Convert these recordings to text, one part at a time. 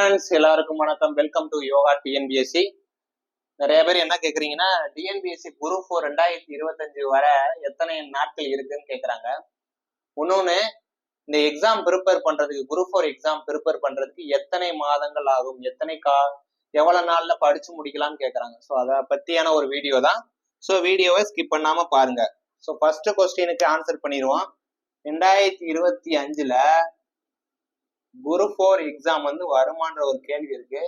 Friends எல்லாருக்கும் வணக்கம். Welcome to yoga TNPSC நிறைய பேர் என்ன கேக்குறீங்கன்னா டிஎன்பிஎஸ்சி குரூப் ஃபோர் ரெண்டாயிரத்தி இருபத்தஞ்சு வர எத்தனை நாட்கள் இருக்குன்னு கேக்குறாங்க. இன்னொன்னு இந்த எக்ஸாம் ப்ரிப்பேர் பண்றதுக்கு குரூப் ஃபோர் எக்ஸாம் ப்ரிப்பேர் பண்றதுக்கு எத்தனை மாதங்கள் ஆகும்? எத்தனை கா எவ்வளவு நாள்ல படிச்சு முடிக்கலாம்னு கேக்குறாங்க. ஸோ அதை பத்தியான ஒரு வீடியோ தான். ஸோ வீடியோவை ஸ்கிப் பண்ணாம பாருங்க. ஸோ ஃபர்ஸ்ட் கொஸ்டினுக்கு ஆன்சர் பண்ணிடுவோம். ரெண்டாயிரத்தி இருபத்தி அஞ்சுல குரூப் ஃபோர் எக்ஸாம் வந்து வருமான்ற ஒரு கேள்வி இருக்கு.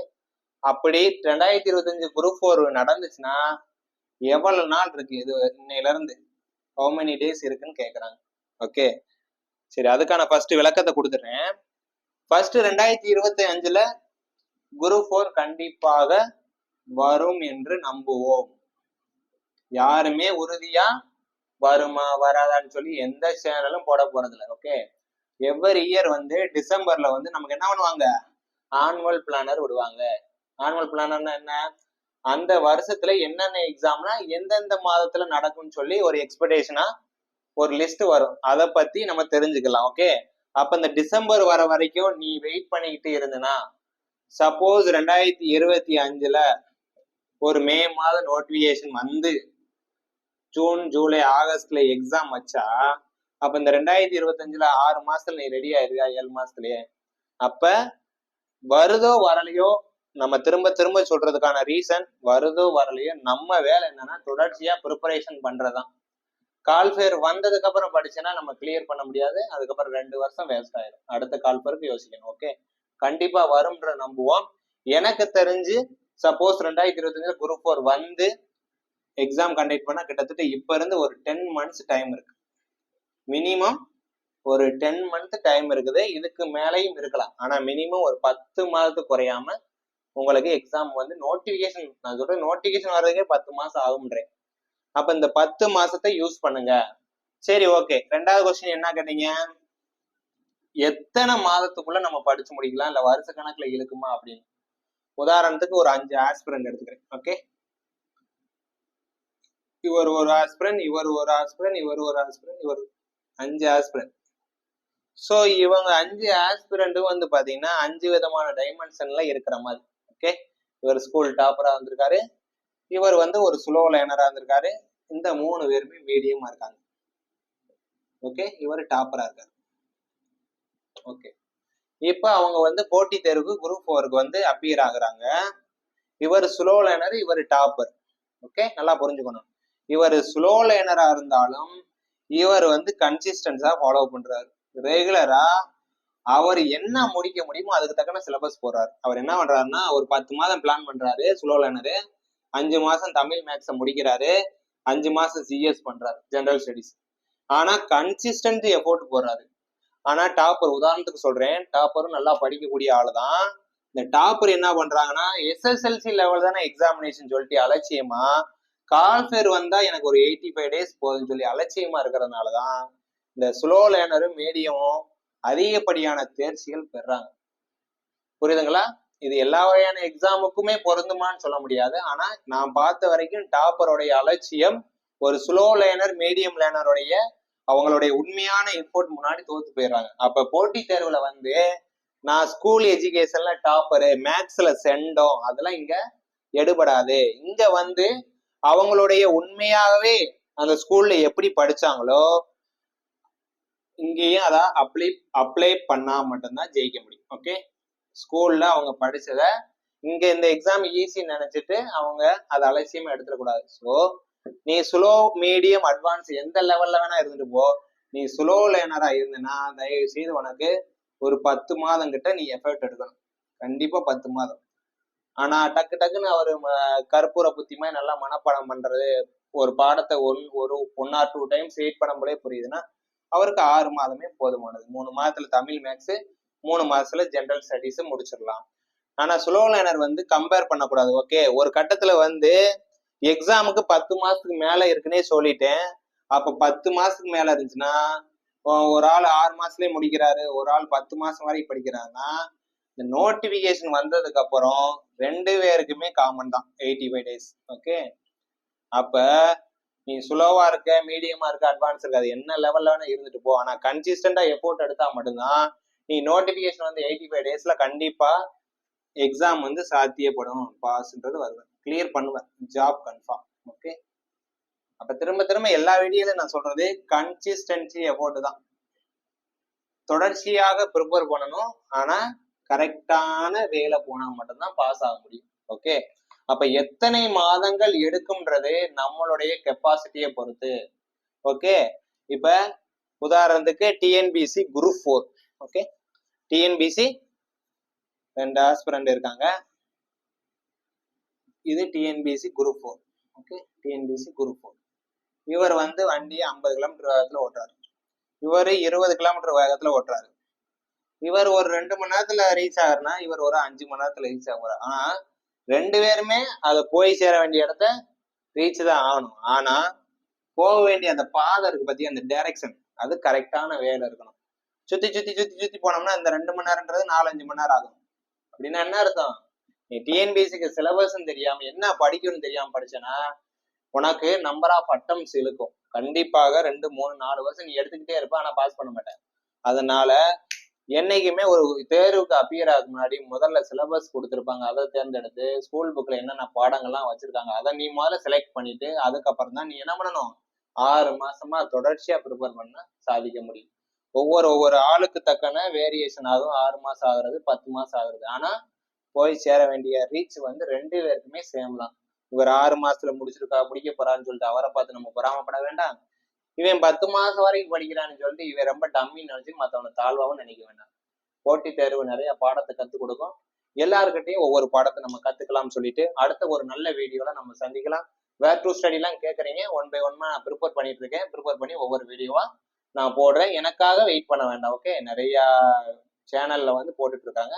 அப்படி ரெண்டாயிரத்தி இருபத்தஞ்சு குரூப் ஃபோர் நடந்துச்சுன்னா எவ்வளவு நாள் இருக்கு இது இன்னையில இருந்து? ஹவு மெனி டேஸ் இருக்குன்னு கேக்குறாங்க. ஓகே சரி அதுக்கான ஃபர்ஸ்ட் விளக்கத்தை கொடுத்துட்றேன். ஃபர்ஸ்ட் ரெண்டாயிரத்தி இருபத்தி அஞ்சுல குரூப் ஃபோர் கண்டிப்பாக வரும் என்று நம்புவோம். யாருமே உறுதியா வருமா வராதான்னு சொல்லி எந்த சேனலும் போட போறதில்ல. ஓகே எவ்வரி இயர் வந்து டிசம்பர்ல வந்து நமக்கு என்ன பண்ணுவாங்க? ஆனுவல் பிளானர் விடுவாங்க. ஆனுவல் பிளானர்னா என்ன? அந்த வருஷத்துல என்னென்ன எக்ஸாம்னா எந்தெந்த மாதத்துல நடக்கும்னு சொல்லி ஒரு எக்ஸ்பெக்டேஷனா ஒரு லிஸ்ட் வரும். அதை பத்தி நம்ம தெரிஞ்சுக்கலாம் ஓகே அப்ப இந்த டிசம்பர் வர வரைக்கும் நீ வெயிட் பண்ணிக்கிட்டு இருந்தனா சப்போஸ் ரெண்டாயிரத்தி இருபத்தி அஞ்சுல ஒரு மே மாத நோட்டிபிகேஷன் வந்து ஜூன் ஜூலை ஆகஸ்ட்ல எக்ஸாம் வச்சா அப்ப இந்த ரெண்டாயிரத்தி இருபத்தஞ்சுல ஆறு மாசத்துல நீ ரெடி ஆயிருக்கா ஏழு மாசத்துலயே. அப்ப வருதோ வரலையோ நம்ம திரும்ப திரும்ப சொல்றதுக்கான ரீசன் வருதோ வரலையோ நம்ம வேலை என்னன்னா தொடர்ச்சியா ப்ரிப்பரேஷன் பண்றதுதான். கால் ஃபேர் வந்ததுக்கு அப்புறம் படிச்சேன்னா நம்ம கிளியர் பண்ண முடியாது. அதுக்கப்புறம் ரெண்டு வருஷம் வேஸ்ட் ஆயிடும் அடுத்த கால் யோசிக்கணும் ஓகே கண்டிப்பா வரும்ன்ற நம்புவோம். எனக்கு தெரிஞ்சு சப்போஸ் ரெண்டாயிரத்தி இருபத்தஞ்சுல குரூப் ஃபோர் வந்து எக்ஸாம் கண்டக்ட் பண்ணா கிட்டத்தட்ட இப்ப இருந்து ஒரு டென் மந்த்ஸ் டைம் இருக்கு. மினிமம் ஒரு டென் மந்த் டைம் இருக்குது. இதுக்கு மேலேயும் இருக்கலாம். ஆனா மினிமம் ஒரு பத்து மாதத்துக்கு குறையாம உங்களுக்கு எக்ஸாம் வந்து நோட்டிபிகேஷன் நான் சொல்றேன் நோட்டிஃபிகேஷன் வர்றதுக்கே பத்து மாசம் ஆகும்ன்றேன் அப்ப இந்த பத்து மாசத்தை யூஸ் பண்ணுங்க. சரி ஓகே ரெண்டாவது கொஸ்டின் என்ன கேட்டீங்க? எத்தனை மாதத்துக்குள்ள நம்ம படிச்சு முடிக்கலாம்? இல்ல வருஷ கணக்கில் இழுக்குமா அப்படின்னு. உதாரணத்துக்கு ஒரு அஞ்சு ஆஸ்பிரண்ட் எடுத்துக்கிறேன். ஓகே இவர் ஒரு ஆஸ்பிரன் இவர் ஒரு ஆஸ்பிரன் இவர் ஒரு ஆஸ்பிரன் இவர் அஞ்சு ஆஸ்பிரண்ட் ஸோ இவங்க அஞ்சு ஆஸ்பிரண்ட்டும் வந்து பார்த்தீங்கன்னா அஞ்சு விதமான டைமென்ஷன்ல இருக்கிற மாதிரி. ஓகே இவர் ஸ்கூல் டாப்பராக வந்திருக்காரு. இவர் வந்து ஒரு ஸ்லோ லைனராக இருந்திருக்காரு இந்த மூணு பேருமே மீடியமா இருக்காங்க. ஓகே இவர் டாப்பராக இருக்காரு. ஓகே இப்போ அவங்க வந்து போட்டி தேர்வுக்கு குரூப் ஃபோருக்கு வந்து அப்பியர் ஆகுறாங்க. இவர் ஸ்லோ லைனர் இவர் டாப்பர் ஓகே நல்லா புரிஞ்சுக்கணும். இவர் ஸ்லோ லைனராக இருந்தாலும் இவர் வந்து கன்சிஸ்டன்ஸா ஃபாலோ பண்றாரு. ரெகுலரா அவர் என்ன முடிக்க முடியுமோ அதுக்கு தக்கன சிலபஸ் போடுறாரு. அவர் என்ன பண்றாருன்னா ஒரு பத்து மாதம் பிளான் பண்றாரு ஸ்லோ லேனரு அஞ்சு மாசம் தமிழ் மேக்ஸை முடிக்கிறாரு. அஞ்சு மாசம் சிஎஸ் பண்றாரு ஜெனரல் ஸ்டடிஸ் ஆனா கன்சிஸ்டன்ட் எஃபோர்ட் போடுறாரு. ஆனா டாப்பர் உதாரணத்துக்கு சொல்றேன். டாப்பரும் நல்லா படிக்கக்கூடிய ஆளு தான் இந்த டாப்பர் என்ன பண்றாங்கன்னா எஸ்எஸ்எல்சி லெவல் தானே எக்ஸாமினேஷன் சொல்லிட்டு அலட்சியமா கால் ஃபேர் வந்தா எனக்கு ஒரு எயிட்டி ஃபைவ் டேஸ் போதும்னு சொல்லி அலட்சியமா இருக்கிறதுனால தான் இந்த ஸ்லோ லேனரும் மீடியமும் அதிகப்படியான தேர்ச்சிகள் பெறாங்க. புரியுதுங்களா? இது எல்லா வகையான எக்ஸாமுக்குமே பொருந்துமான்னு சொல்ல முடியாது. ஆனா நான் பார்த்த வரைக்கும் டாப்பருடைய அலட்சியம் ஒரு ஸ்லோ லேனர் மீடியம் லேனருடைய அவங்களுடைய உண்மையான எஃபோர்ட் முன்னாடி தோத்து போயிடுறாங்க. அப்ப போட்டித் தேர்வுல வந்து நான் ஸ்கூல் எஜுகேஷன்ல டாப்பரு மேக்ஸ்ல செண்டோம் அதெல்லாம் இங்க எடுபடாது. இங்க வந்து அவங்களுடைய உண்மையாகவே அந்த ஸ்கூல்ல எப்படி படிச்சாங்களோ இங்கேயும் அதான் அப்ளை அப்ளை பண்ணா மட்டும்தான் ஜெயிக்க முடியும். ஓகே ஸ்கூல்ல அவங்க படிச்சத இங்க இந்த எக்ஸாம் ஈஸி நினைச்சிட்டு அவங்க அதை அலட்சியமா எடுத்துடக்கூடாது. ஸோ நீ ஸ்லோ மீடியம் அட்வான்ஸ் எந்த லெவல்ல வேணா இருந்துட்டு போ. நீ ஸ்லோ லேனரா இருந்தனா தயவு செய்து உனக்கு ஒரு பத்து மாதம் கிட்ட நீ எஃபர்ட் எடுக்கணும். கண்டிப்பா பத்து மாதம். ஆனா டக்கு டக்குன்னு அவர் கற்பூர புத்திமா நல்லா மனப்பாடம் பண்றது ஒரு பாடத்தை ஒன் ஒரு one or two times read பண்ணும்போதே புரியுதுன்னா அவருக்கு ஆறு மாதமே போதுமானது. மூணு மாதத்துல தமிழ் மேக்ஸ் மூணு மாதத்துல ஜென்ரல் ஸ்டடீஸ் முடிச்சிடலாம். ஆனா ஸ்லோ லேனர் வந்து கம்பேர் பண்ணக்கூடாது. ஓகே ஒரு கட்டத்துல வந்து எக்ஸாமுக்கு பத்து மாசத்துக்கு மேல இருக்குன்னே சொல்லிட்டேன். அப்ப பத்து மாசத்துக்கு மேல இருந்துச்சுன்னா ஒரு ஆள் ஆறு மாசத்துலயே முடிக்கிறாரு ஒரு ஆள் பத்து மாசம் வரை படிக்கிறாருன்னா இந்த நோட்டிபிகேஷன் வந்ததுக்கு அப்புறம் ரெண்டு பேருக்குமே காமன் தான் எயிட்டி ஃபைவ் டேஸ் ஓகே அப்ப நீ ஸ்லோவா இருக்க மீடியமா இருக்க அட்வான்ஸ் இருக்க அது என்ன லெவல்ல வேணா இருந்துட்டு போ. ஆனா கன்சிஸ்டண்டா எஃபோர்ட் எடுத்தா மட்டும்தான் நீ நோட்டிபிகேஷன் வந்து எயிட்டி ஃபைவ் டேஸ்ல கண்டிப்பா எக்ஸாம் வந்து சாத்தியப்படும். பாஸ்ன்றது வருவேன். கிளியர் பண்ணுவேன். ஜாப் கன்ஃபார்ம் ஓகே அப்ப திரும்ப திரும்ப எல்லா வீடியோலையும் நான் சொல்றது கன்சிஸ்டன்சி எஃபோர்ட் தான். தொடர்ச்சியாக ப்ரிப்பேர் பண்ணணும். ஆனா கரெக்டான வேலை போனா மட்டும்தான் பாஸ் ஆக முடியும். ஓகே அப்ப எத்தனை மாதங்கள் எடுக்கும்ன்றது நம்மளுடைய கெப்பாசிட்டியை பொறுத்து. ஓகே இப்ப உதாரணத்துக்கு TNPSC group four okay TNPSC ரெண்டு ஆஸ்பிரண்ட் இருக்காங்க. இது TNPSC group four okay TNPSC group four இவர் வந்து வண்டியை ஐம்பது கிலோமீட்டர் வேகத்தில் ஓட்டுறாரு. இவர் இருபது கிலோமீட்டர் வேகத்தில் ஓட்டுறாரு. இவர் ஒரு ரெண்டு மணி நேரத்துல ரீச் ஆகுறனா இவர் ஒரு அஞ்சு மணி நேரத்துல ரீச் ஆகுறாரு ஆனா ரெண்டு பேருமே அதை போய் சேர வேண்டிய இடத்த ரீச் தான் ஆகணும். ஆனா போக வேண்டிய அந்த பாதை இருக்கு பத்தி அந்த டைரக்ஷன் அது கரெக்டான வேலை இருக்கணும். சுத்தி சுத்தி சுத்தி சுத்தி போனோம்னா இந்த ரெண்டு மணி நேரம்ன்றது நாலஞ்சு மணி நேரம் ஆகும். அப்படின்னா என்ன அர்த்தம்? நீ டிஎன்பிஎஸ்சிக்கு சிலபஸ்ன்னு தெரியாம என்ன படிக்கணும்னு தெரியாம படிச்சனா உனக்கு நம்பர் ஆஃப் அட்டம்ஸ் இழுக்கும். கண்டிப்பாக ரெண்டு மூணு நாலு வருஷம் நீ எடுத்துக்கிட்டே இருப்ப ஆனா பாஸ் பண்ண மாட்டேன். அதனால என்னைக்குமே ஒரு தேர்வுக்கு அப்பியர் ஆக முன்னாடி முதல்ல சிலபஸ் கொடுத்துருப்பாங்க. அதை தேர்ந்தெடுத்து ஸ்கூல் புக்ல என்னென்ன பாடங்கள்லாம் வச்சிருக்காங்க அதை நீ முதல்ல செலக்ட் பண்ணிட்டு அதுக்கப்புறம் தான் நீ என்ன பண்ணணும்? ஆறு மாசமா தொடர்ச்சியா ப்ரிப்பேர் பண்ண சாதிக்க முடியும். ஒவ்வொரு ஒவ்வொரு ஆளுக்கு தக்கன வேரியேஷன் ஆகும் ஆறு மாசம் ஆகுறது பத்து மாசம் ஆகுறது. ஆனா போய் சேர வேண்டிய ரீச் வந்து ரெண்டு பேருக்குமே சேம் தான். இவர் ஆறு மாசத்துல முடிச்சிருக்கா முடிக்க போறான்னு சொல்லிட்டு அவரை பார்த்து நம்ம பொறாமப்பட வேண்டாம். இவன் பத்து மாசம் வரைக்கும் படிக்கிறான்னு சொல்லிட்டு இவன் ரொம்ப டம்மின்னு நினைச்சு மற்றவனை தாழ்வாகவும் நினைக்க வேண்டாம். போட்டித் தேர்வு நிறைய பாடத்தை கத்துக் கொடுக்கும். எல்லாருக்கிட்டையும் ஒவ்வொரு பாடத்தை நம்ம கத்துக்கலாம்னு சொல்லிட்டு அடுத்த ஒரு நல்ல வீடியோல நம்ம சந்திக்கலாம். வேர் டு ஸ்டடிலாம் கேட்குறீங்க ஒன் பை ஒன்மா நான் ப்ரிப்பேர் பண்ணிட்டு இருக்கேன். ப்ரிப்பேர் பண்ணி ஒவ்வொரு வீடியோவா நான் போடுறேன். எனக்காக வெயிட் பண்ண வேண்டாம். ஓகே நிறைய சேனல்ல வந்து போட்டுட்டு இருக்காங்க.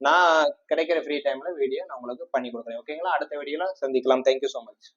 நான் கிடைக்கிற ஃப்ரீ டைம்ல வீடியோ நான் உங்களுக்கு பண்ணி கொடுக்குறேன். ஓகேங்களா அடுத்த வீடியோல சந்திக்கலாம். Thank you so much